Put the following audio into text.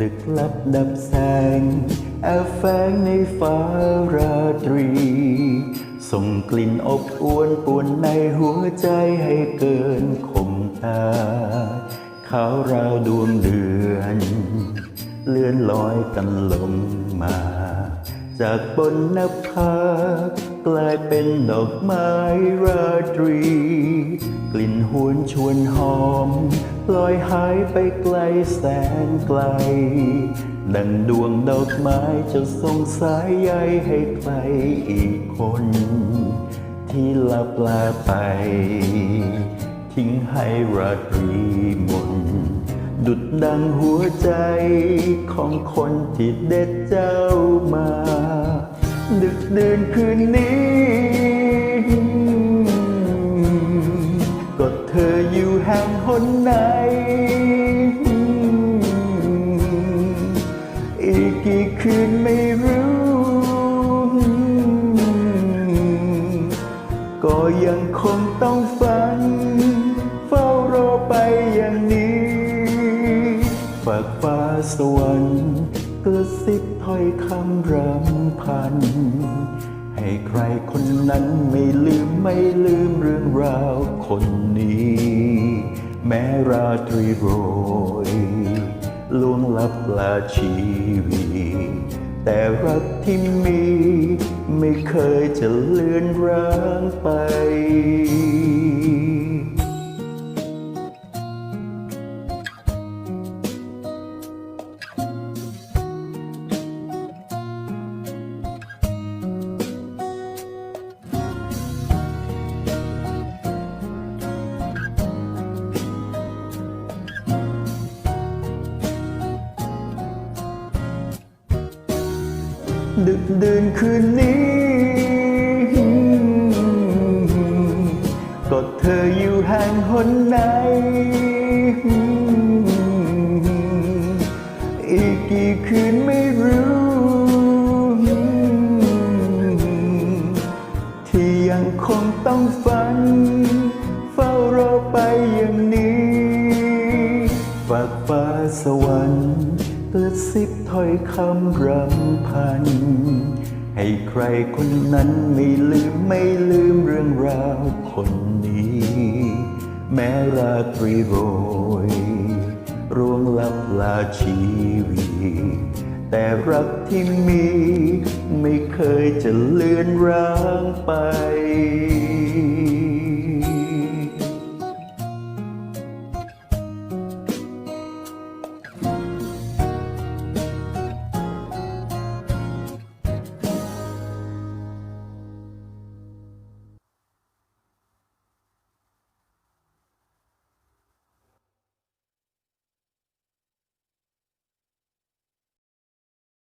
ดึกลับดับแสง แอบแฝงในฟ้าราตรี ส่งกลิ่นอบอวนป่วนในหัวใจให้เกินคมตา ขาวราวดวงเดือน เลื่อนลอยกันลงมา จากบนนภากลายเป็นดอกไม้ราตรี กลิ่นหวนชวนหอมลอยหายไปไกลแสนไกล ดังดวงดอกไม้จะส่งสายใยให้ใครอีกคน ที่ลับลาไป ทิ้งให้ราตรีหมน ดุดดังหัวใจของคนที่เด็ดเจ้ามา ดึกดื่นคืนนี้ ก็เธออยู่แห่งหนไหน อีกกี่คืนไม่รู้ ก็ยังคงต้องฝัน เฝ้ารอไปอย่างนี้ากฟ้าสวรรค์กระซิบถ้อยคำรำพัน ให้ใครคนนั้นไม่ลืมไม่ลืมเรื่องราวคนนี้ แม้ราตรีโรยล่วงลับลาชีวีแต่รักที่มีไม่เคยจะเลือนร้างไป ดึกดื่นคืนนี้ ก็เธออยู่แห่งหนไหน อีกกี่คืนไม่รู้ ที่ยังคงต้องฝัน เฝ้ารอไปอย่าง สวรรค์กระซิบถ้อยคำรำพัน ให้ใครคนนั้นไม่ลืมไม่ลืมเรื่องราวคนนี้ แม้ราตรีโรยร่วงลับลาชีวีแต่รักที่มีไม่เคยจะเลือนร้างไป